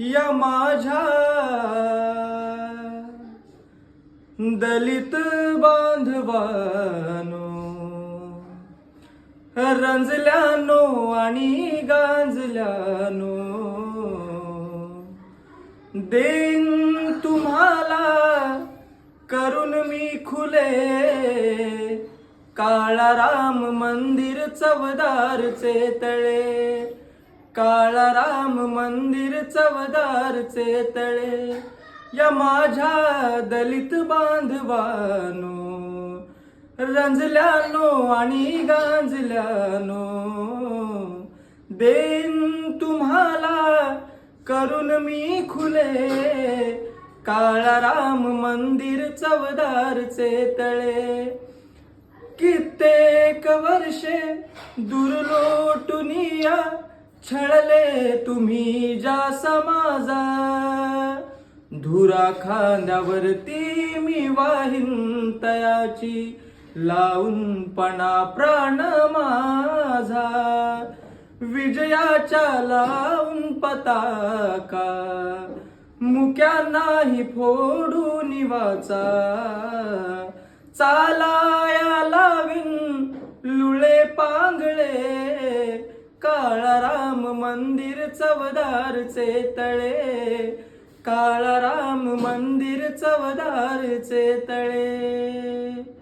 या माझ्या दलित बांधवानो रंजल्यानो आणि गांजल्यानो देन तुम्हाला करून मी खुले काळाराम मंदिर चवदारचे तळे. काळा राम मंदिर चवदारचे तळे या माझ्या दलित बांधवानो रंजल्यानो आणि गांजल्यानो देन तुम्हाला करून मी खुले काळाराम मंदिर चवदारचे तळे. कित्येक वर्षे दुर्लोटुनिया छळले तुम्ही ज्या समाजा. धुरा खांद्यावरती मी वाहिन तयाची लावून पणा प्राण माझा. विजयाच्या लावून पताका मुक्या नाही फोडून वाचा चालाया लावीन लुळे पांगळे काळाराम मंदिर चवदारचे तळे. काळाराम मंदिर चवदारचे तळे.